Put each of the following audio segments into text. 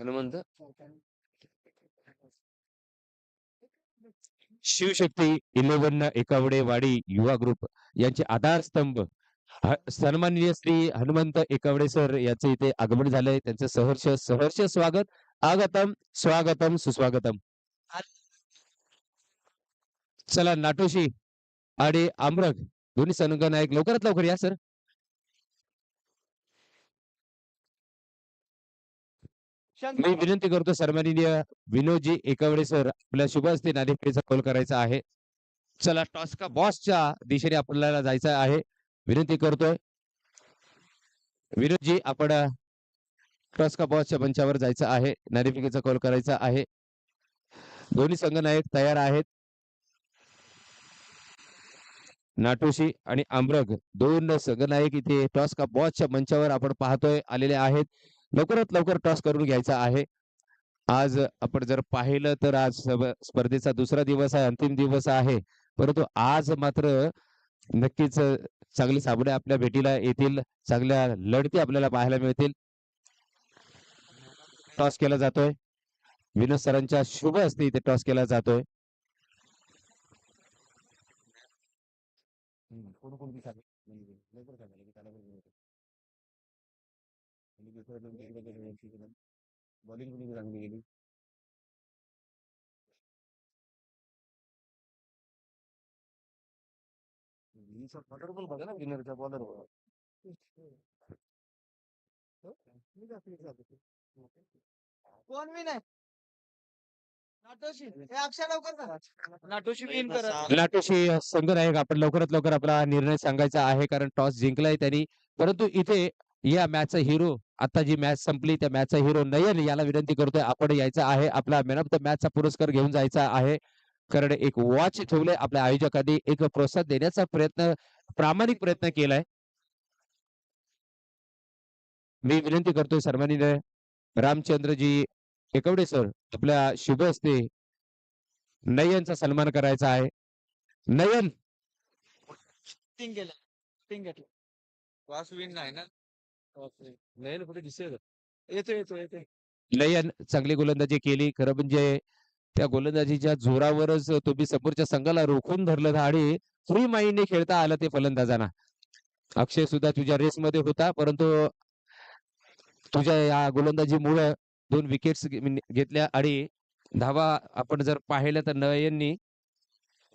हनुमंत शिवशक्ती इलेवन्न एकावडे वाडी युवा ग्रुप यांचे आधारस्तंभ. सन्माननीय श्री हनुमंत एकावडे सर याचे इथे आगमन झालंय. त्यांचं सहर्ष सहर्ष स्वागत. आगतम स्वागतम सुस्वागतम. चला नाटोशी आणि आमरग. दोन्ही संघ नायक लवकरात लवकर या सर. मी विनंती करतो सन्माननीय विनोदजी एकावडे सर आपल्या शुभ हस्ते नाणेफेकीचा कॉल करायचा आहे. चला टॉस्का बॉसच्या दिशेने आपल्याला जायचं आहे. विनंती करतोय. विनोदजी आपण अ, टॉस्का बॉसच्या मंचावर जायचं आहे. नाणेफेकीचा कॉल करायचा आहे. दोन्ही संघ नायक तयार आहेत. नाटोशी आणि आमरग दोन संघ नायक इथे टॉस्का बॉसच्या मंचावर आपण पाहतोय आलेले आहेत. लवकरात लवकर टॉस करून घ्यायचा आहे. आज आपण जर पाहिलं तर आज स्पर्धेचा दुसरा दिवस आहे अंतिम दिवस आहे. परंतु आज मात्र नक्कीच चांगले सामने आपल्या भेटीला येतील चांगल्या लढती आपल्याला पाहायला मिळतील. टॉस केला जातोय. विनोद सरांच्या शुभ असते इथे टॉस केला जातोय. बॉलिंग कोण मी नाही नाटोशी हे अक्षय लवकर करा नाटोशी विन करा नाटोशी संघ नायक आपण लवकरात लवकर आपला निर्णय सांगायचा आहे कारण टॉस जिंकलाय त्यांनी. परंतु इथे या मॅचचा हिरो आता जी मॅच संपली त्या मॅचचा हिरो नयन याला विनंती करतोय आपण यायचा आहे. आपला मॅन ऑफ द मॅचचा पुरस्कार घेऊन जायचा आहे. कारण एक वॉच ठेवले आपल्या आयोजकांनी एक प्रोत्साहन देण्याचा प्रयत्न प्रामाणिक प्रयत्न केलाय. मी विनंती करतोय सर्वांनी रामचंद्रजी एकवडे सर आपल्या शुभ हस्ते नयनचा सन्मान करायचा आहे. नयन! घेतला. विन नाही ना? नयन कुठे दिसेल येतो येतो येतो नयन चांगली गोलंदाजी केली. खरं म्हणजे त्या गोलंदाजीच्या जोरावरच तुम्ही समोरच्या संघाला रोखून धरलं आणि फ्री माइंडने खेळता आलं ते फलंदाजांना. अक्षय सुद्धा तुझ्या रेस मध्ये होता परंतु तुझ्या या गोलंदाजीमुळे दोन विकेट्स घेतल्या आणि धावा आपण जर पाहिलं तर नयननी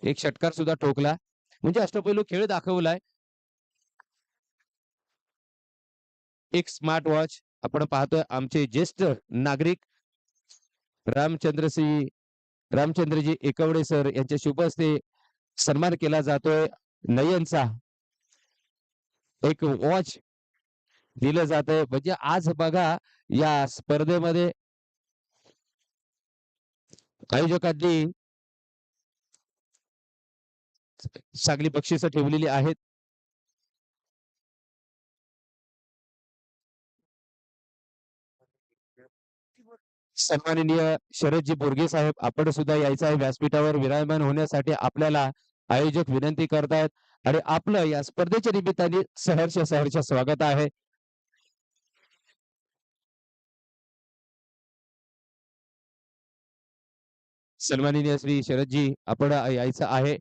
एक षटकार सुद्धा ठोकला. म्हणजे अष्टपैलू खेळ दाखवलाय. एक स्मार्ट वॉच आपण पाहतोय. आमचे ज्येष्ठ नागरिक रामचंद्रसी रामचंद्रजी एकवडे सर यांच्या शुभ हस्ते सन्मान केला जातोय. नयनचा एक वॉच दिलं जात आहे म्हणजे आज बघा या स्पर्धेमध्ये आयोजकांनी चांगली बक्षिसं ठेवलेली आहेत. सन्माननीय शरदजी बोरगे साहेब आपण सुद्धा यायचं आहे व्यासपीठावर विराजमान होण्यासाठी आपल्याला आयोजक विनंती करतायत आणि आपलं या स्पर्धेच्या निमित्ताने सहर्ष सहर्ष स्वागत आहे. सन्माननीय श्री शरदजी आपण यायचं आहे.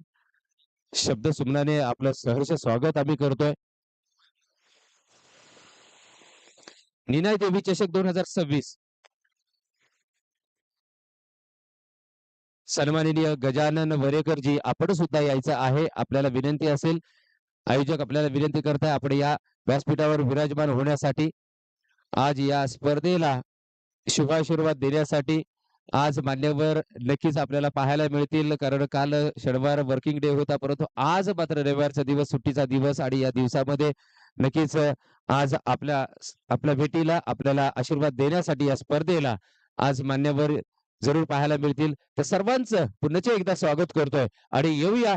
शब्द सुमनाने आपलं सहर्ष स्वागत आम्ही करतोय. निनाय देवी चषक दोन हजार सव्वीस. सन्माननीय गजानन वरेकरजी आपण सुद्धा यायचं आहे. आपल्याला विनंती असेल आयोजक आपल्याला विनंती करताय आपण या व्यासपीठावर विराजमान होण्यासाठी आज या स्पर्धेला शुभाशीर्वाद देण्यासाठी आज मान्यवर नक्कीच आपल्याला पाहायला मिळतील कारण काल शनिवार वर्किंग डे होता परंतु आज मात्र रविवारचा दिवस सुट्टीचा दिवस आणि या दिवसामध्ये नक्कीच आज आपल्या आपल्या भेटीला आपल्याला आशीर्वाद देण्यासाठी या स्पर्धेला आज मान्यवर जरूर पाहायला मिळतील. तर सर्वांचं पुन्हा एकदा स्वागत करतोय आणि येऊया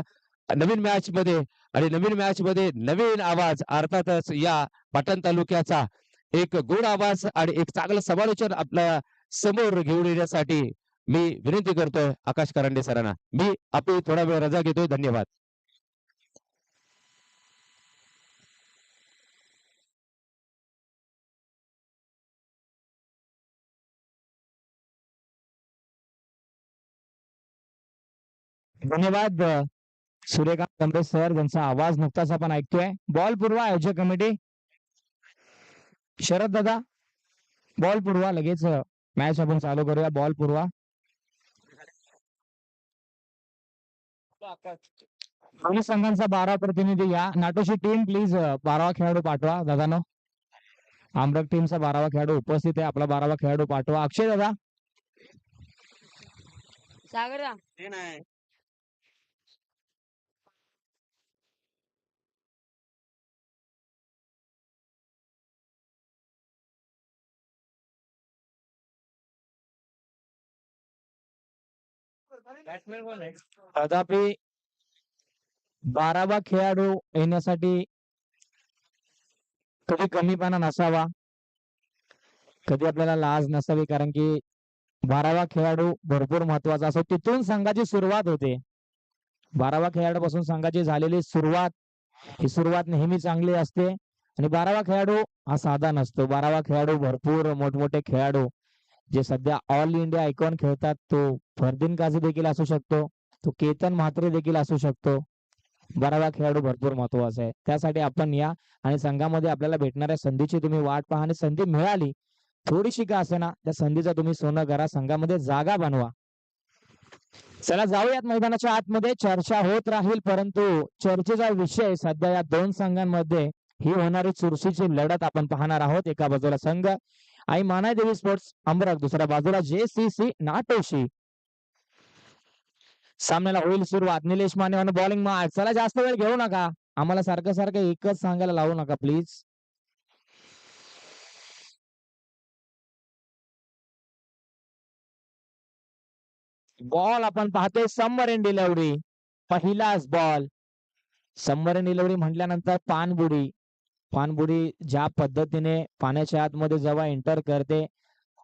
नवीन मॅच मध्ये. आणि नवीन मॅच मध्ये नवीन आवाज अर्थातच या पाटण तालुक्याचा एक गोड आवाज आणि एक चांगलं समालोचन आपल्यासमोर घेऊन येण्यासाठी मी विनंती करतोय आकाश करांडे सरांना. मी आपली थोडा वेळ रजा घेतोय. धन्यवाद. धन्यवाद सूर्यकांत कमरे सर ज्यांचा आवाज नुकताच आपण ऐकतोय. बॉल पुरवा आयोजक कमिटी. शरद दादा बॉल पुरवा लगेच मॅच आपण चालू करूया. बॉल पुरवा. दोन्ही संघांचा बारा प्रतिनिधी या. नाटोची टीम प्लीज बारावा खेळाडू पाठवा दादानो. आमरक टीमचा बारावा खेळाडू उपस्थित आहे. आपला बारावा खेळाडू पाठवा. अक्षय दादा. सागर तथापि बारावा खेळाडू येण्यासाठी कधी कमीपणा नसावा कधी आपल्याला लाज नसावी कारण की बारावा खेळाडू भरपूर महत्त्वाचा असो तिथून संघाची सुरुवात होते. बारावा खेळाडूपासून संघाची झालेली सुरुवात ही सुरुवात नेहमी चांगली असते. आणि बारावा खेळाडू हा साधा नसतो. बारावा खेळाडू भरपूर मोठमोठे खेळाडू जे सध्या ऑल इंडिया आयकॉन खेळतात तो फरदीन काझी देखील असू शकतो तो केतन म्हात्रे देखील असू शकतो. बारावा खेळाडू भरपूर महत्त्वाचा आहे. त्यासाठी आपण या आणि संघामध्ये आपल्याला भेटणाऱ्या संधीची तुम्ही वाट पहा आणि संधी मिळाली थोडीशी का असेना त्या संधीचा तुम्ही सोनं करा संघामध्ये जागा बनवा. चला जाऊयात मैदानाच्या आतमध्ये चर्चा होत राहील परंतु चर्चेचा विषय सध्या या दोन संघांमध्ये ही होणारी चुरशीची लढत आपण पाहणार आहोत. एका बाजूला संघ आई मानाय देवी स्पोर्ट्स अमरक दुसऱ्या बाजूला जे सी सी नाटोशी. सामन्याला होईल सुरुवात निलेश माने बॉलिंग मार्क चला जास्त वेळ घेऊ नका. आम्हाला सारखं सारखं एकच सांगायला लावू नका प्लीज बॉल आपण पाहतोय समर इन डिलेवरी पहिलाच बॉल समर इन डिलेवरी म्हटल्यानंतर पानबुडी. पानबुडी ज्या पद्धतीने पाण्याच्या आतमध्ये जेव्हा एंटर करते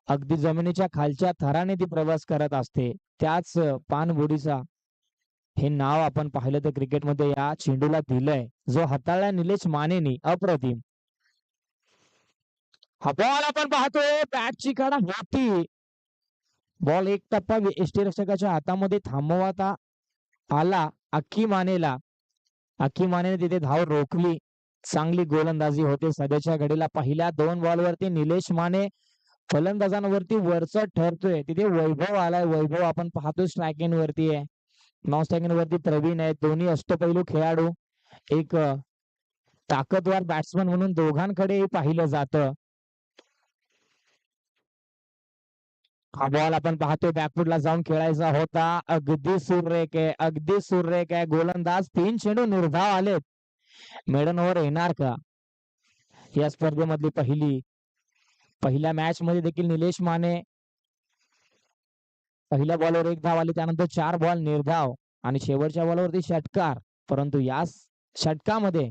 अगदी जमिनीच्या खालच्या थराने ती प्रवास करत असते. त्याच पानबुडीचा हे नाव आपण पाहिलं तर क्रिकेटमध्ये या चेंडूला दिलंय. जो हाताळला निलेश मानेनी अप्रतिम. हा बॉल आपण पाहतोय. बॅटची कडा होती बॉल एक टप्पा यष्टीरक्षकाच्या हातामध्ये थांबवता आला अक्की मानेला. अक्की मानेने तिथे धाव रोखली. चांगली गोलंदाजी होते. सध्याच्या घडीला पहिल्या दोन बॉलवरती निलेश माने फलंदाजांवरती वरचढ ठरतोय. तिथे वैभव आलाय. वैभव आपण पाहतो स्ट्रायकिंग वरती आहे. नॉन स्ट्रायकिंग वरती प्रवीण आहे दोन्ही अष्टपैलू खेळाडू. एक ताकदवार बॅट्समन म्हणून दोघांकडे पाहिलं जातं. हा बॉल आपण पाहतोय. बॅकफुटला जाऊन खेळायचा होता. अगदी सुरेख आहे. अगदी सुरेख आहे. गोलंदाज तीन चेंडू निर्धाव आलेत. मेडन ओव्हर येणार का? या स्पर्धेमधली पहिली पहिल्या मॅच मध्ये देखील निलेश माने पहिल्या बॉलवर एक धाव आली त्यानंतर चार बॉल निर्धाव आणि शेवटच्या बॉलवरती षटकार. परंतु या षटकामध्ये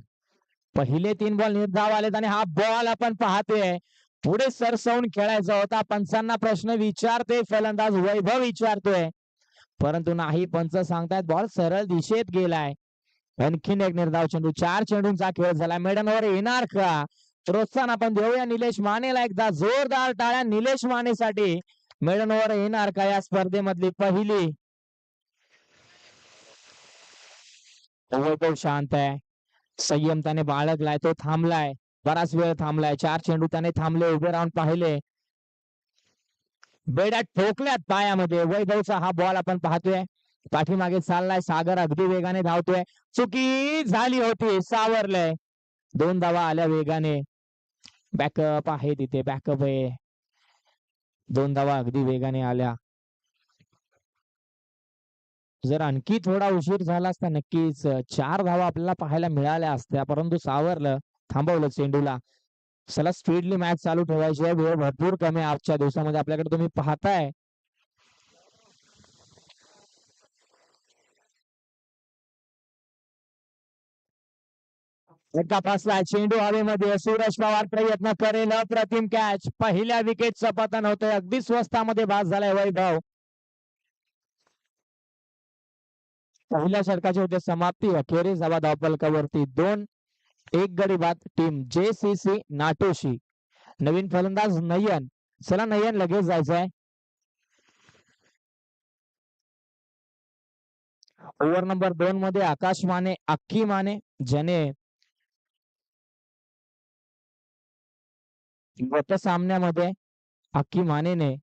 पहिले तीन बॉल निर्धाव आलेत आणि हा बॉल आपण पाहतोय. पुढे सरसवून खेळायचा होता. पंचांना प्रश्न विचारते फलंदाज वैभव विचारतोय. परंतु नाही पंच सांगतायत बॉल सरळ दिशेत गेलाय. आणखीन एक निर्धाव चेंडू चार चेंडूंचा खेळ झाला. मेडन वर येणार का? प्रोत्साहन आपण देऊया निलेश मानेला एकदा. जोरदार टाळ्या निलेश मानेसाठी. मेडन वर येणार का या स्पर्धेमधली पहिली? वैभव शांत आहे. संयम त्याने बाळगलाय तो थांबलाय. बराच वेळ थांबलाय. चार चेंडू त्याने थांबले उभे राहून पाहिले. बेड्यात ठोकल्यात पायामध्ये. वैभवचा हा बॉल आपण पाहतोय. पाठीमागे चाललाय. सागर अगदी वेगाने धावतोय. चुकी झाली होती. सावरलंय. दोन धावा आल्या वेगाने. बॅकअप आहे तिथे. बॅकअप आहे. दोन धावा अगदी वेगाने आल्या. जर आणखी थोडा उशीर झाला असता नक्कीच. चार धावा आपल्याला पाहायला मिळाल्या असत्या. परंतु सावरलं. थांबवलं चेंडूला. चला स्पीडली मॅच चालू ठेवायची आहे. वेळ भरपूर कमी आहे. आजच्या दिवसामध्ये आपल्याकडे तुम्ही पाहताय. एकदा फसला चेंडू हवेमध्ये सूरज पवार प्रयत्न करेल. अप्रतिम कॅच पहिल्या विकेटचं पतन होतंय अगदी स्वस्तामध्ये बाद झालाय वैभव. पहिल्या षटकाची होते समाप्ती. अखेरीस धावा धावपलकावरती दोन एक गडी बाद. टीम जे सी सी नाटोशी. नवीन फलंदाज नयन. चला नयन लगेच जायचंय. ओव्हर नंबर दोन मध्ये आकाश माने अक्की माने ज्याने गत सामन्यामध्ये अक्की मानेने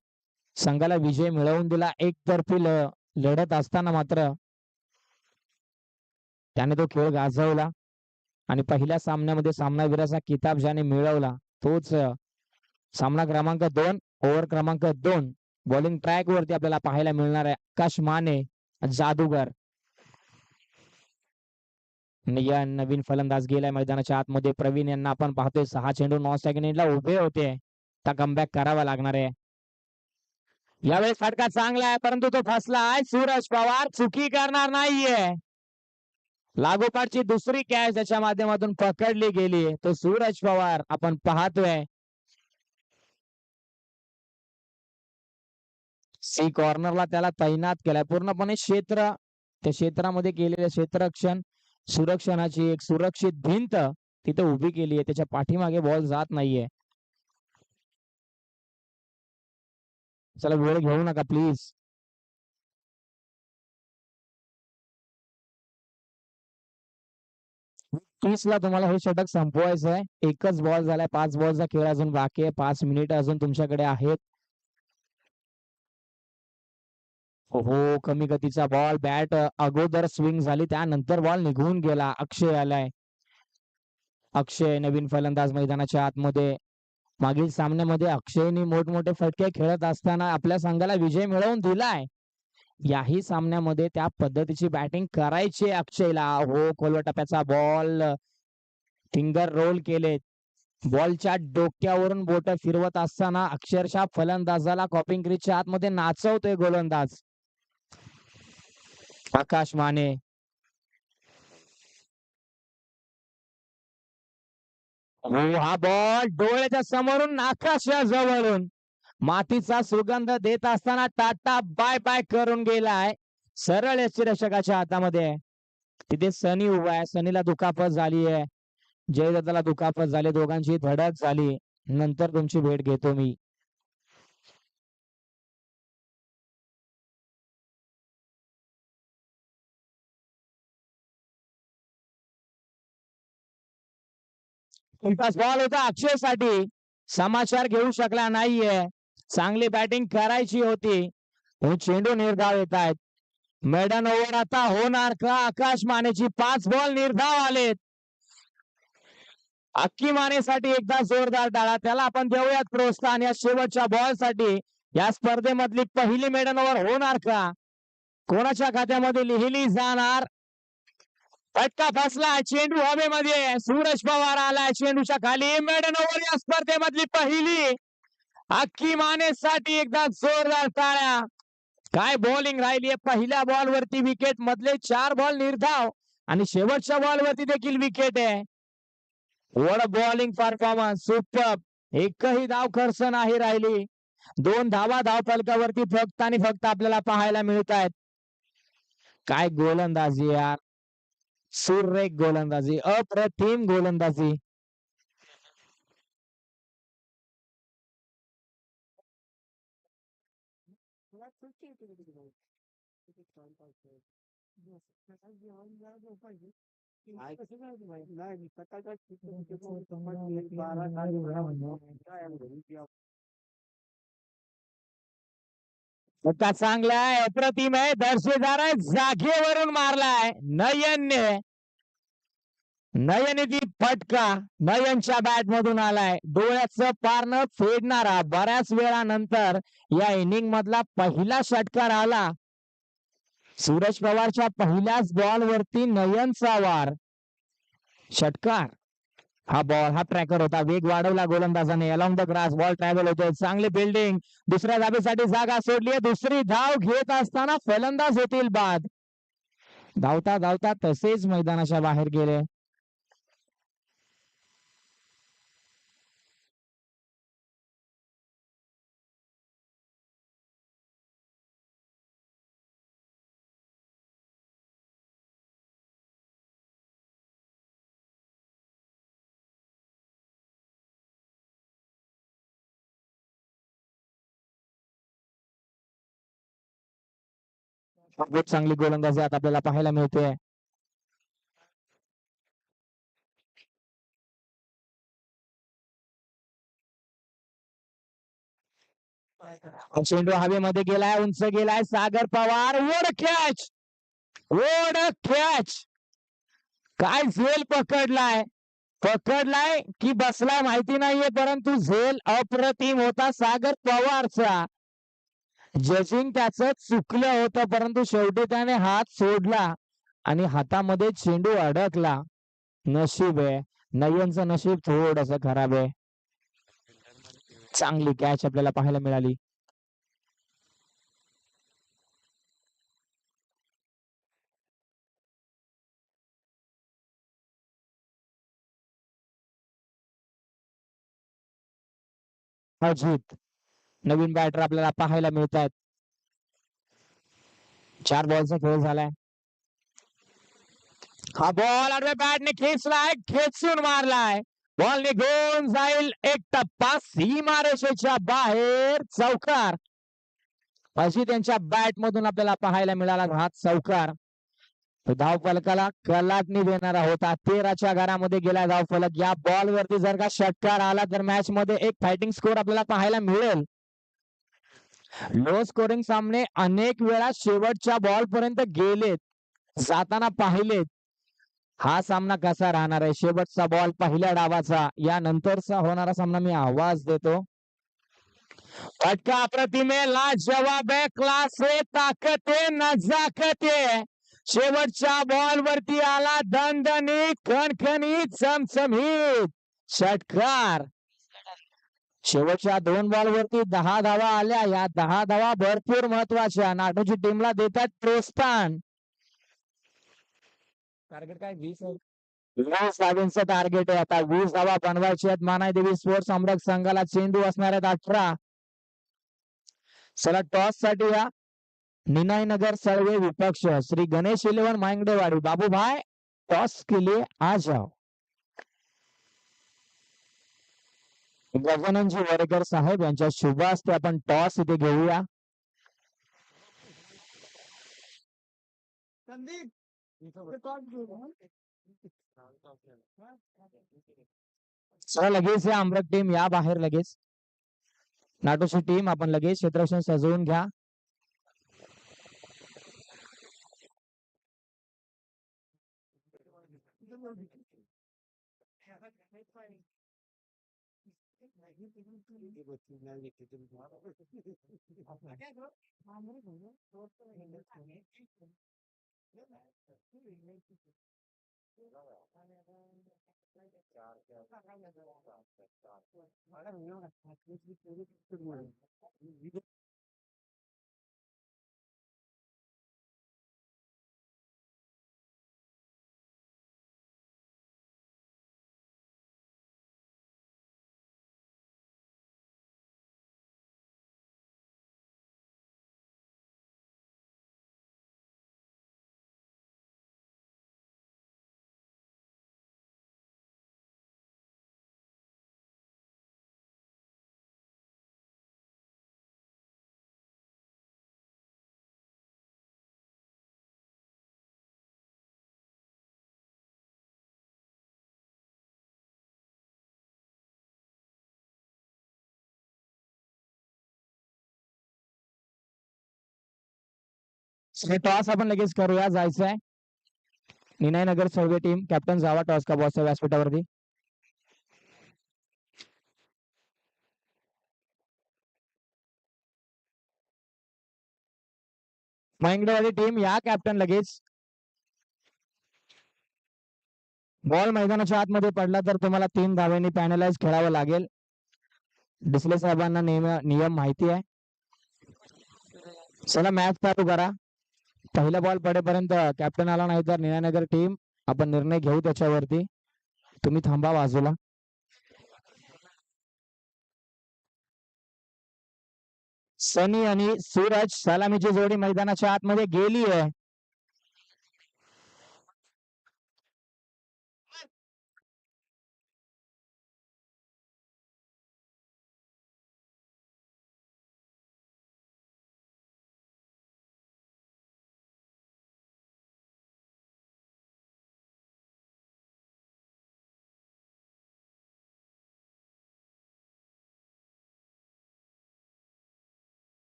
संघाला विजय मिळवून दिला. एकतर्फी लढत असताना मात्र त्याने तो खेळ गाजवला आणि पहिल्या सामन्यामध्ये सामनावीराचा किताब ज्याने मिळवला तोच सामना क्रमांक दोन ओव्हर क्रमांक दोन बॉलिंग ट्रॅक वरती आपल्याला पाहायला मिळणार आहे आकाश माने जादूगर. या नवीन फलंदाज गेलाय मैदानाच्या आतमध्ये. प्रवीण यांना आपण पाहतोय सहा चेंडू नॉन सेकंडला उभे होते. तर कमबॅक करावा लागणार आहे. यावेळेस फटका चांगला आहे परंतु तो फसला आहे. सूरज पवार चुकी करणार नाहीये. लागोपाठची दुसरी कॅच त्याच्या माध्यमातून पकडली गेली. तो सूरज पवार आपण पाहतोय. सी कॉर्नरला त्याला तैनात केलाय. पूर्णपणे क्षेत्र त्या क्षेत्रामध्ये केलेले क्षेत्ररक्षण सुरक्षणाची एक सुरक्षित भिंत तिथे उभी केली आहे. त्याच्या पाठीमागे बॉल जात नाहीये. चला वेळ घेऊ नका प्लीज तीस ला तुम्हाला हे षटक संपवायचं आहे एकच बॉल झालाय पाच बॉलचा खेळ अजून बाकी आहे. पाच मिनिट अजून तुमच्याकडे आहेत. हो कमी गतीचा बॉल बॅट अगोदर स्विंग झाली त्यानंतर बॉल निघून गेला. अक्षय आलाय. अक्षय नवीन फलंदाज मैदानाच्या आतमध्ये. मागील सामन्यामध्ये अक्षयने मोठमोठे फटके खेळत असताना आपल्या संघाला विजय मिळवून दिलाय. याही सामन्यामध्ये त्या पद्धतीची बॅटिंग करायची अक्षयला. हो खोलवर टप्प्याचा बॉल फिंगर रोल केले. बॉलच्या डोक्यावरून बोट फिरवत असताना अक्षरशः फलंदाजाला कॉपिंग क्रीजच्या आतमध्ये नाचवतोय गोलंदाज. आकाश माने. हा बॉल डोळ्याच्या समोरून आकाशा जवळून मातीचा सुगंध देत असताना टाटा बाय बाय करून गेलाय. सरळ यष्टीरक्षकाच्या हातामध्ये. तिथे सनी उभा आहे. सनीला दुखापत झाली आहे. जयदत्ताला दुखापत झाली. दोघांची धडक झाली. नंतर तुमची भेट घेतो मी. तुमचा बॉल होता अक्षयसाठी समाचार घेऊ शकला नाहीये. चांगली बॅटिंग करायची होती. हो, चेंडू निर्धाव येत आहेत. मेडन ओव्हर आता होणार का? आकाश मानेची पाच बॉल निर्धाव आलेत. अक्की मानेसाठी एकदा जोरदार डाळा त्याला आपण देऊयात प्रोत्साहन. या शेवटच्या बॉलसाठी या स्पर्धेमधली पहिली मेडन ओव्हर होणार का? कोणाच्या खात्यामध्ये लिहिली जाणार? फटका फसला चेंडू हवेमध्ये. सूरज पवार आलाय चेंडूच्या खाली. मेडन ओव्हर या स्पर्धेमधली पहिली. अक्की मानेसाठी एकदा जोरदार टाळ्या. काय बॉलिंग राहिली आहे पहिल्या बॉल वरती विकेट मधले चार बॉल निर्धाव. आणि शेवटच्या बॉल वरती देखील विकेट आहे. वड बॉलिंग परफॉर्मन्स सुपर एकही धाव खर्च नाही राहिली. दोन धावा धाव फलकावरती फक्त आणि फक्त आपल्याला पाहायला मिळत आहेत काय गोलंदाजी यार. सुरेख गोलंदाजी अप्रतिम गोलंदाजी. फटका चांगला आहे अप्रतिम आहे दर्शेदार आहे जागेवरून मारलाय. नयनने नयन ती फटका नयनच्या बॅट मधून आलाय. डोळ्याचं पारनं फेडणारा बऱ्याच वेळानंतर या इनिंग मधला पहिला षटकार आला. सूरज पवारच्या पहिल्याच बॉल वरती नयनचा वार. षटकार. हा बॉल हा ट्रॅकर होता. वेग वाढवला गोलंदाजाने. Along the grass ball travel होतोय. चांगली बिल्डिंग दुसऱ्या धाबेसाठी जागा सोडली दुसरी धाव घेत असताना फलंदाज होतील बाद. धावता धावता तसेच मैदानाच्या बाहेर गेले. खूपच चांगली गोलंदाजी आता आपल्याला पाहायला मिळते. चेंडू हवेमध्ये गेलाय उंच गेलाय सागर पवार ओढ कॅच ओढ कॅच काय झेल पकडलाय? पकडलाय की बसलाय माहिती नाहीये परंतु झेल अप्रतिम होता सागर पवारचा. जजिंग त्याच चुकलं होतं परंतु शेवटी त्याने हात सोडला आणि हातामध्ये चेंडू अडकला. नशीब आहे. नयनचं नशीब थोडस खराब आहे. चांगली कॅच आपल्याला पाहायला मिळाली. अजित. नवीन बॅटर आपल्याला पाहायला मिळत आहेत चार बॉलचा खेळ झालाय. हा बॉल आडव्या बॅटने खेचलाय खेचून मारलाय. बॉल निघून जाईल एक टप्पा. सीमारेषेच्या बाहेर चौकार. अशी त्यांच्या बॅट मधून आपल्याला पाहायला मिळाला हा चौकार. धाव फलकाला कलाटणी देणारा होता तेराच्या घरामध्ये गेला धाव फलक या बॉल वरती जर का षटकार आला तर मॅच मध्ये एक फायटिंग स्कोर आपल्याला पाहायला मिळेल. लो स्कोरिंग सामने अनेक वेळा शेवटच्या बॉल पर्यंत गेलेत जाताना पाहिलेत. हा सामना कसा राहणार आहे? शेवटचा बॉल पहिल्या डावाचा या नंतरचा होणारा सामना मी आवाज देतो. फटका प्रतिमेला जवाब आहे क्लास आहे ताकद आहे नजाकत आहे शेवटच्या बॉल वरती आला दणदणीत खणखणीत चमचमीत. षटकार. शेवटच्या दोन बॉल वरती दहा धावा आल्या. या दहा धावा भरपूर महत्त्वाच्या. नाटोची टीमला देतात प्रोत्साहन. टार्गेट काय? वीस वीस धावांचं टार्गेट आहे आता. वीस धावा बनवायची आहेत. मानाय देवी स्पोर्ट्स सम्राट संघाला चेंडू असणार आहेत अठरा. चला टॉससाठी या. निनाय नगर सर्वे विपक्ष. श्री गणेश इलेवन मांगडेवाडी. बाबूभाई टॉस के लिए आ जाओ गजाननजी वरेकर साहेब यांच्या शुभ हस्ते आपण टॉस इथे घेऊया. लगेच या अमरक टीम या बाहेर लगेच. नाटोची टीम आपण लगेच क्षेत्ररक्षण सजवून घ्या. ಇವತ್ತು ನಾವು ಇಟ್ಟಿದ್ದೀವಿ ಮಳೆ टॉस आपण लगेच करूया जायचंय. निनाय नगर सर्वे टीम कॅप्टन जावा टॉस का बॉसच्या व्यासपीठावरती महेंद्रवाडी टीम या कॅप्टन लगेच. बॉल मैदानाच्या आतमध्ये पडला तर तुम्हाला तीन धाव्यांनी पॅनलाइज खेळावं लागेल. डिसले साहेबांना नियम नियम माहिती आहे. चला मॅच चालू करा. पहिला बॉल पडेपर्यंत कॅप्टन आला नाही तर निळानगर टीम आपण निर्णय घेऊ त्याच्यावरती. तुम्ही थांबा बाजूला. सनी आणि सूरज सलामीची जोडी मैदानाच्या आतमध्ये गेली आहे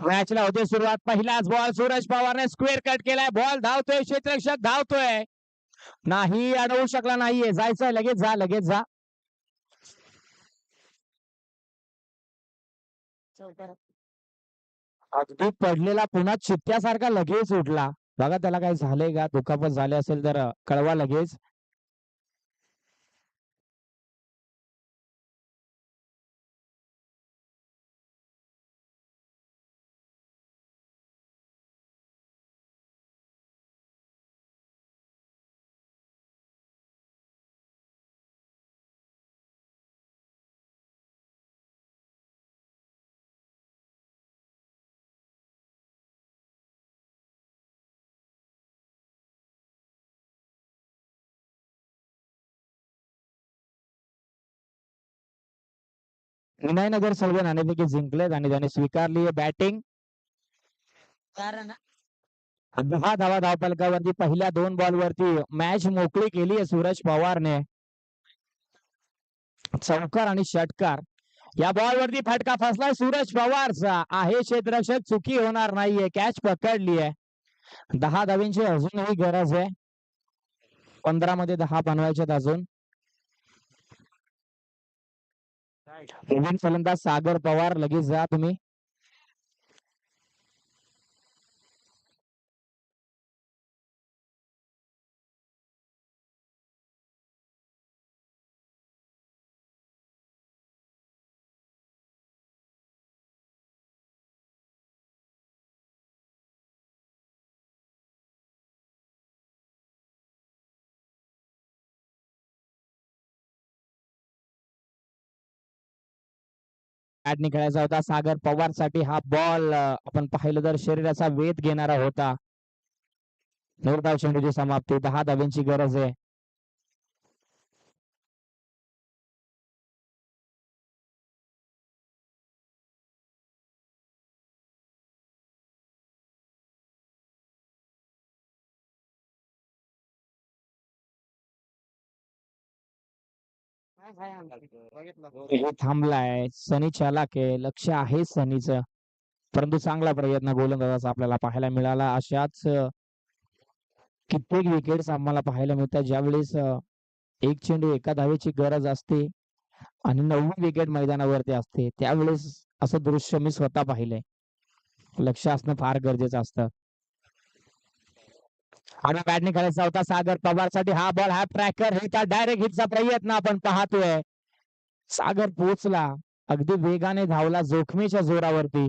मॅचला होते सुरुवात. पहिलाच बॉल सूरज पवारने स्क्वेअर कट केलाय. बॉल धावतोय क्षेत्रक्षक धावतोय. नाही अडवू शकला नाहीये. जायचंय लगेच जा लगेच जा. अगदी पडलेला पुन्हा चित्त्यासारखा लगेच उठला. बघा त्याला काही झालंय का? दुखापत झाले असेल तर कळवा लगेच. विनायनगर सलवे नाणेफेकी जिंकलेत आणि त्याने स्वीकारली बॅटिंग दहा धावा धावपलकावरती पहिल्या दोन बॉल वरती मॅच मोकळी केली आहे सूरज पवारने. चौकार आणि षटकार. या बॉल वरती फटका फसलाय सूरज पवारचा. आहे क्षेत्ररक्षक चुकी होणार नाहीये. कॅच पकडली आहे. दहा धावींची अजूनही गरज आहे. पंधरा मध्ये दहा बनवायच्यात अजून. नवीन फलंदाज सागर पवार लगेच जा तुम्ही. बॅट खेळायचा होता. सागर पवारसाठी हा बॉल आपण पाहिलं तर शरीराचा वेध घेणारा होता. नवरधाव चेंडूची समाप्ती. दहा धाव्यांची गरज आहे. थांबलाय. सनी चालाक आहे. लक्ष आहे सनीचं. परंतु चांगला प्रयत्न गोलंदाजाचा आपल्याला पाहायला मिळाला. अशाच कित्येक विकेट्स आम्हाला पाहायला मिळतात. ज्यावेळेस एक चेंडू एका धावेची गरज असते आणि नववी विकेट मैदानावरती असते त्यावेळेस असं दृश्य मी स्वतः पाहिलंय. लक्ष असणं फार गरजेचं असतं. आणि बॅटने करायचा होता सागर पवारसाठी हा बॉल हा ट्रॅकर हिटचा डायरेक्ट हिटचा प्रयत्न आपण पाहतोय. सागर पोचला अगदी वेगाने धावला जोखमीच्या जोरावरती.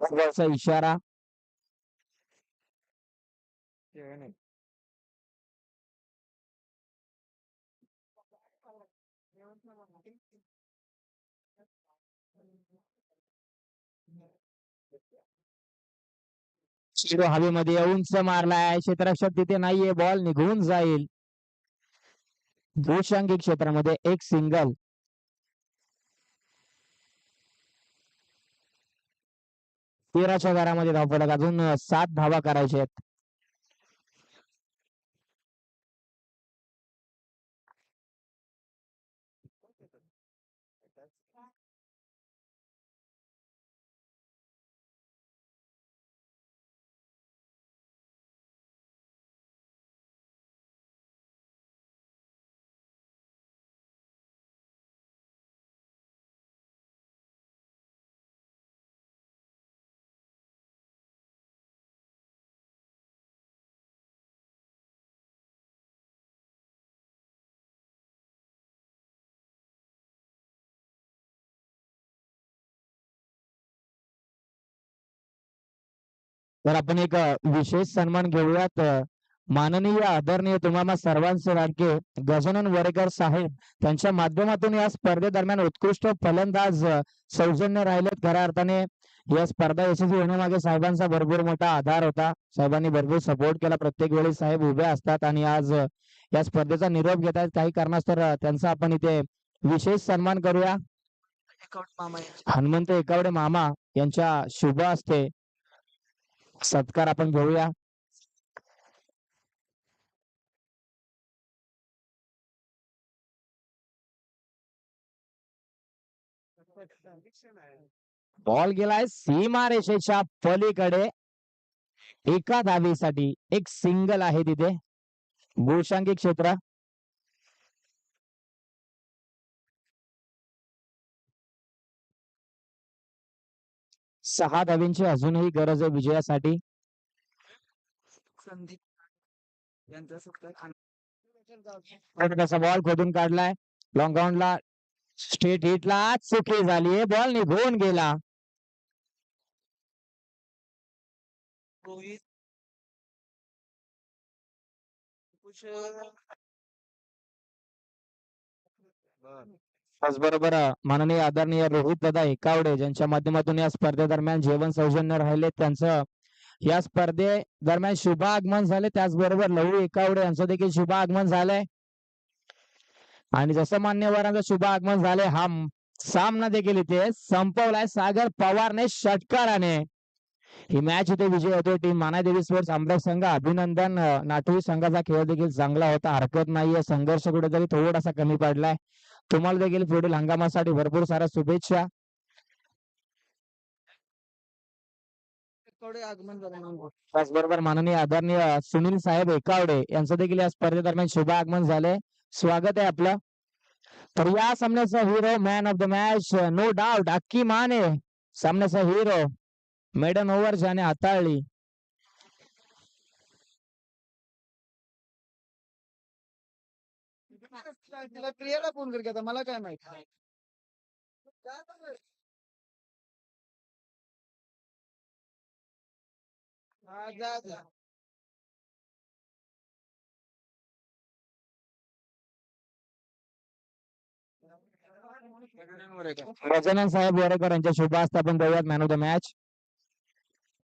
एवढी इशारा. शिरो हवेमध्ये उंच मारलाय. क्षेत्ररक्षक तिथे नाहीये. बॉल निघून जाईल. भूषंगी क्षेत्रामध्ये एक सिंगल तेराच्या घरामध्ये धावपडक अजून सात धावा करायच्या आहेत. तर आपण एक विशेष सन्मान घेऊयात. माननीय आदरणीय तुम्हाला सर्वांचे लाडके गजानन वरेकर साहेब त्यांच्या माध्यमातून या स्पर्धेदरम्यान उत्कृष्ट फलंदाज सौजन्य राहिलेत. खऱ्या अर्थाने या स्पर्धा यशस्वी होण्यामागे साहेबांचा भरपूर मोठा आधार होता. साहेबांनी भरपूर सपोर्ट केला. प्रत्येक वेळी साहेब उभे असतात आणि आज या स्पर्धेचा निरोप घेत आहेत. काही कारणास्तव अ, त्यांचा आपण इथे विशेष सन्मान करूया. हनुमंत एकावडे मामा यांच्या शुभ हस्ते सत्कार आपण घेऊया. बॉल गेलाय सीमा रेषेच्या पलीकडे. एका धावेसाठी एक सिंगल आहे तिथे. भूषांकी क्षेत्र. सहा धावींची अजूनही गरज आहे विजयासाठी. बॉल खोदून काढलाय. लॉंग ला स्ट्रेट हिटला चुकी झालीये बॉल निघून गेला. रोहित कुछ त्याचबरोबर माननीय आदरणीय रोहित दादा एकावडे ज्यांच्या माध्यमातून या स्पर्धेदरम्यान जेवण सौजन्य राहिले त्यांचं या स्पर्धे दरम्यान शुभ आगमन झाले. त्याचबरोबर लहू एकावडे यांचं देखील शुभ आगमन झालंय. आणि जसं मान्यवरांचं शुभ आगमन झाले हा सामना देखील इथे संपवलाय. सागर पवारने षटकाराने ही मॅच इथे विजय होतो. टीम मानादेवी स्पोर्ट्स आमदार संघ अभिनंदन नाटवी संघाचा खेळ देखील चांगला होता. हरकत नाहीये. संघर्ष कुठेतरी थोडासा कमी पडलाय. तुम्हाला देखील पुढील हंगामासाठी भरपूर साऱ्या शुभेच्छा. थोडे आगमन झाल्यानंतर त्याचबरोबर माननीय आदरणीय सुनील साहेब एकावडे यांचं देखील या स्पर्धेदरम्यान शुभ आगमन झाले स्वागत आहे आपलं. तर या सामन्याचा hero man of the match no doubt Akki Mane सामन्याचा हिरो मेडन ओव्हर ज्याने हाताळली. तिला प्रियाला फोन कर की आता मला काय माहीत? हा, जा, जा. गजानन साहेब वरेकर यांच्या शुभ आपण देऊयात मॅन ऑफ द मॅच